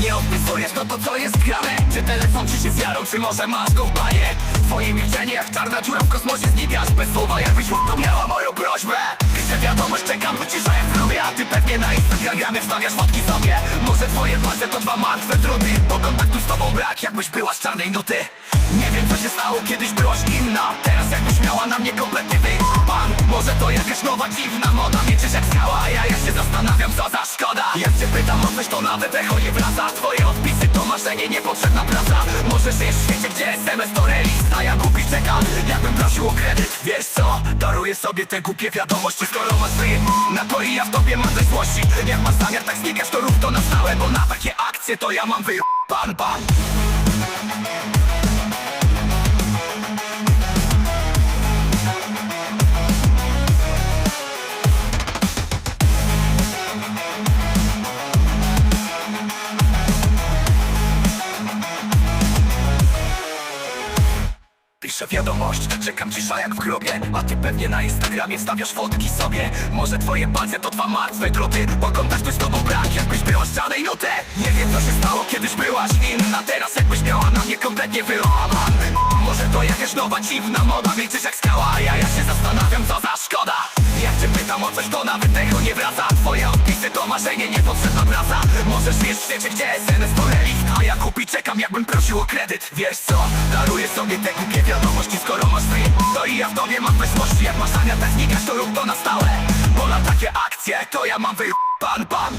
Nie odpisujesz to to co jest grane. Czy telefon ci się zjarał, czy może masz go w banie Twoje milczenie jak czarna dziura w kosmosie znikasz Bez słowa jakbyś to moją prośbę. Piszę wiadomość, czekam, wycisza jak w grubie A ty pewnie na Instagramie wstawiasz fotki sobie twoje palce to dwa martwe druty Bo kontaktu z tobą brak, jakbyś była z czarnej nuty. Nie wiem co się stało, kiedyś byłaś inna. Teraz jakbyś miała na mnie kompletnie pan Może to jakaś nowa dziwna moda. Mieczysz jak skała, a ja, ja się zastanawiam co za szkoda. Jak cię pytam o coś to nawet echo nie wraca Twoje odpisy to marzenie, niepotrzebna praca. Może żyjesz w świecie, gdzie SMS to relikt A ja głupi czekam, jakbym prosił o kredyt. Wiesz co, daruję sobie te głupie wiadomości Skoro masz wyje na to i ja w tobie mam tej złości. Jak masz zamiar tak znikasz to rób to na stałe Bo na takie akcje to ja mam pan pan Piszę wiadomość, czekam cisza jak w grobie. A ty pewnie na Instagramie stawiasz fotki sobie. Może twoje palce to dwa martwe druty. Bo kontaktu z tobą brak, jakbyś była z żadnej nuty. Nie wiem co się stało, kiedyś byłaś inna. Teraz jakbyś miała na mnie kompletnie wyłaman Może to jakaś nowa dziwna moda. Milczysz jak skała, a ja, ja się zastanawiam co za szkoda. Jak cię pytam o coś to nawet echo nie wraca. Twoje odpisy to marzenie, niepotrzebna praca? Możesz żyjesz w świecie, gdzie SNS to relikt. A ja kupi czekam jakbym prosił o kredyt. Wiesz co, daruję sobie te głupie wiadomości Skoro masz free, to i ja w tobie mam bezmości Jak masz zamiar tak znikasz, to rób to na stałe. Bo na takie akcje, to ja mam wy... pan pan